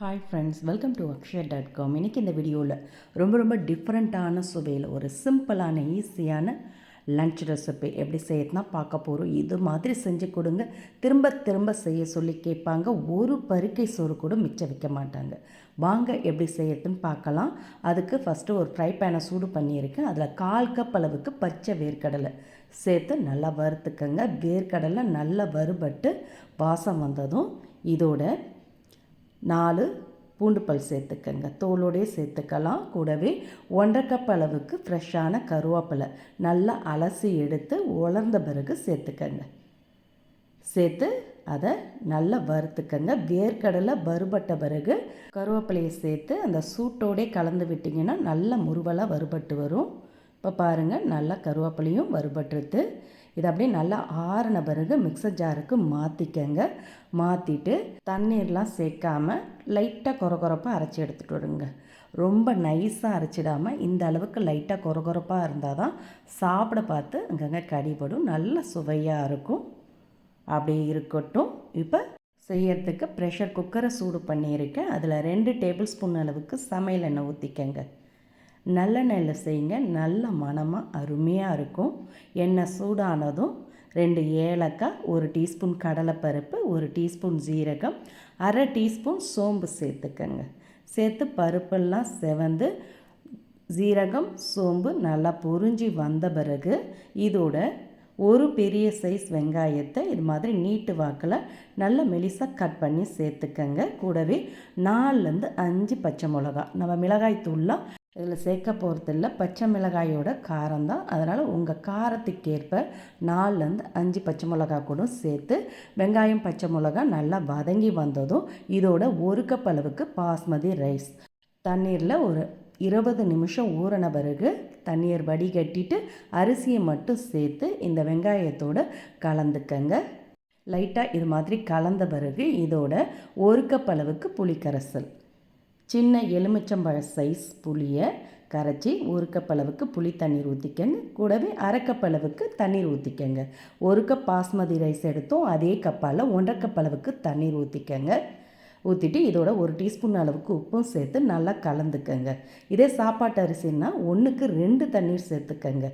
Hi friends welcome to Akshaya dot com இன்றைக்கி இந்த வீடியோவில் ரொம்ப ரொம்ப டிஃப்ரெண்ட்டான சுவையில் ஒரு சிம்பிளான ஈஸியான லன்ச் ரெசிபி எப்படி செய்யறதுனா பார்க்க போகிறோம் இது மாதிரி செஞ்சு கொடுங்க. திரும்ப திரும்ப செய்ய சொல்லி கேட்பாங்க. ஒரு பருக்கை சோறு கூட மிச்சம் வைக்க மாட்டாங்க. வாங்க எப்படி செய்யறதுன்னு பார்க்கலாம். அதுக்கு ஃபஸ்ட்டு ஒரு ஃப்ரை பேனை சூடு பண்ணியிருக்கேன். அதில் கால் கப் அளவுக்கு பச்சை வேர்க்கடலை சேர்த்து நல்லா வறுத்துக்கங்க. வேர்க்கடலை நல்லா வறுபட்டு வாசம் வந்ததும் இதோட நாலு பூண்டு பல் சேர்த்துக்கங்க. தோலோடையே சேர்த்துக்கலாம். கூடவே ஒன்றரை கப் அளவுக்கு ஃப்ரெஷ்ஷான கருவேப்பிலை நல்லா அலசி எடுத்து உலர்ந்த பிறகு சேர்த்துக்கங்க. சேர்த்து அதை நல்லா வறுத்துக்கங்க. வேர்க்கடலை வறுபட்ட பிறகு கருவேப்பிலையை சேர்த்து அந்த சூட்டோடே கலந்து விட்டிங்கன்னா நல்ல முருவலாக வறுபட்டு வரும். இப்போ பாருங்கள் நல்லா கருவேப்பிலையும் வறுபட்டுருது. இதை அப்படியே நல்லா ஆறின பிறகு மிக்சர் ஜாருக்கு மாற்றிக்கங்க மாற்றிட்டு தண்ணீர்லாம் சேர்க்காமல் லைட்டாக குறகுறப்பாக அரைச்சி எடுத்துகிட்டு வருங்க. ரொம்ப நைஸாக அரைச்சிடாமல் இந்த அளவுக்கு லைட்டாக குறகுறப்பாக இருந்தால் தான் சாப்பிட பார்த்து அங்கங்கே கடிபடும். நல்ல சுவையாக இருக்கும். அப்படி இருக்கட்டும். இப்போ செய்யறதுக்கு ப்ரெஷர் குக்கரை சூடு பண்ணியிருக்கேன். அதில் ரெண்டு டேபிள் ஸ்பூன் அளவுக்கு சமையல் எண்ணெய் ஊற்றிக்கங்க நல்லெண்ணெயில் செய்யுங்க. நல்ல மணமாக அருமையாக இருக்கும். எண்ணெய் சூடானதும் ரெண்டு ஏலக்காய் ஒரு டீஸ்பூன் கடலைப்பருப்பு ஒரு டீஸ்பூன் ஜீரகம் அரை டீஸ்பூன் சோம்பு சேர்த்துக்கங்க. சேர்த்து பருப்பெல்லாம் செவந்து ஜீரகம் சோம்பு நல்லா பொறிஞ்சி வந்த பிறகு இதோட ஒரு பெரிய சைஸ் வெங்காயத்தை இது மாதிரி நீட்டு வாக்கில் நல்ல மெலிசாக கட் பண்ணி சேர்த்துக்கங்க. கூடவே நாலுலேருந்து அஞ்சு பச்சை மிளகா நம்ம மிளகாய் தூள்லாம் இதில் சேர்க்க போகிறதில்ல பச்சை மிளகாயோட காரம் தான். அதனால் உங்கள் காரத்துக்கேற்ப நாலுலேருந்து அஞ்சு பச்சை மிளகா கூட சேர்த்து வெங்காயம் பச்சை மிளகா நல்லா வதங்கி வந்ததும் இதோட ஒரு கப் அளவுக்கு பாஸ்மதி ரைஸ். தண்ணீரில் ஒரு இருபது நிமிஷம் ஊறின பிறகு தண்ணீர் வடிகட்டிட்டு அரிசியை மட்டும் சேர்த்து இந்த வெங்காயத்தோடு கலந்துக்கங்க. லைட்டாக இது மாதிரி கலந்த பிறகு இதோட ஒரு கப் அளவுக்கு புளிக்கரைசல். சின்ன எலுமிச்சம்பழ சைஸ் புளியை கரைச்சி ஒரு கப் அளவுக்கு புளி தண்ணீர் ஊற்றிக்கங்க கூடவே அரை கப் அளவுக்கு தண்ணீர் ஊற்றிக்கங்க ஒரு கப் பாஸ்மதி ரைஸ் எடுத்தோம். அதே கப்பால் ஒன்றரை கப் அளவுக்கு தண்ணீர் ஊற்றிக்கங்க ஊற்றிட்டு இதோட ஒரு டீஸ்பூன் அளவுக்கு உப்பும் சேர்த்து நல்லா கலந்துக்கங்க. இதே சாப்பாட்டு அரிசின்னா ஒன்றுக்கு ரெண்டு தண்ணீர் சேர்த்துக்கங்க.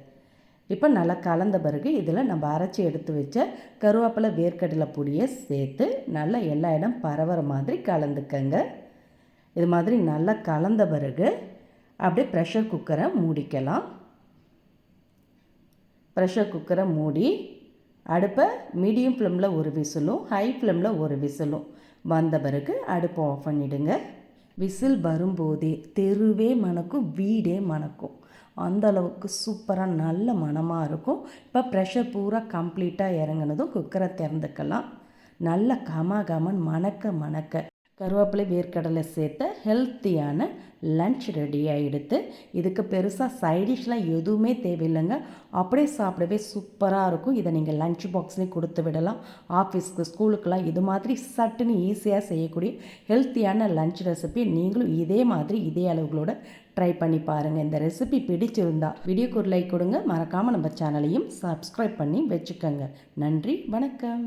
இப்போ நல்லா கலந்த பிறகு இதில் நம்ம அரைச்சி எடுத்து வச்ச கருவேப்பிலை வேர்க்கடலை பொடியை சேர்த்து நல்லா எல்லா இடம் பரவுற மாதிரி கலந்துக்கங்க. இது மாதிரி நல்லா கலந்த பிறகு அப்படியே ப்ரெஷர் குக்கரை மூடிக்கலாம். ப்ரெஷர் குக்கரை மூடி அடுப்பை மீடியம் ஃப்ளேமில் ஒரு விசிலும் ஹை ஃப்ளேமில் ஒரு விசிலும் வந்த பிறகு அடுப்பை ஆஃப் பண்ணிவிடுங்க விசில் வரும்போதே தெருவே மணக்கும் வீடே மணக்கும். அந்த அளவுக்கு சூப்பராக நல்ல மனமாக இருக்கும். இப்போ ப்ரெஷர் பூரா கம்ப்ளீட்டாக இறங்கினதும் குக்கரை திறந்துக்கலாம். நல்ல கம கமன் மணக்க மணக்க கருவேப்பிலை வேர்க்கடலை சேர்த்த ஹெல்த்தியான லன்ச் ரெடி ஆகிடுது இதுக்கு பெருசாக சைடிஷ்லாம் எதுவுமே தேவையில்லைங்க. அப்படியே சாப்பிடவே சூப்பராக இருக்கும். இதை நீங்கள் லன்ச் பாக்ஸ்லேயும் கொடுத்து விடலாம். ஆஃபீஸ்க்கு ஸ்கூலுக்கெலாம் இது மாதிரி சட்டுன்னு ஈஸியாக செய்யக்கூடிய ஹெல்த்தியான லன்ச் ரெசிபி நீங்களும் இதே மாதிரி இதே அளவுகளோட ட்ரை பண்ணி பாருங்கள் இந்த ரெசிபி பிடிச்சிருந்தா வீடியோக்கு ஒரு லைக் கொடுங்க. மறக்காமல் நம்ம சேனலையும் சப்ஸ்கிரைப் பண்ணி வச்சுக்கோங்க. நன்றி வணக்கம்.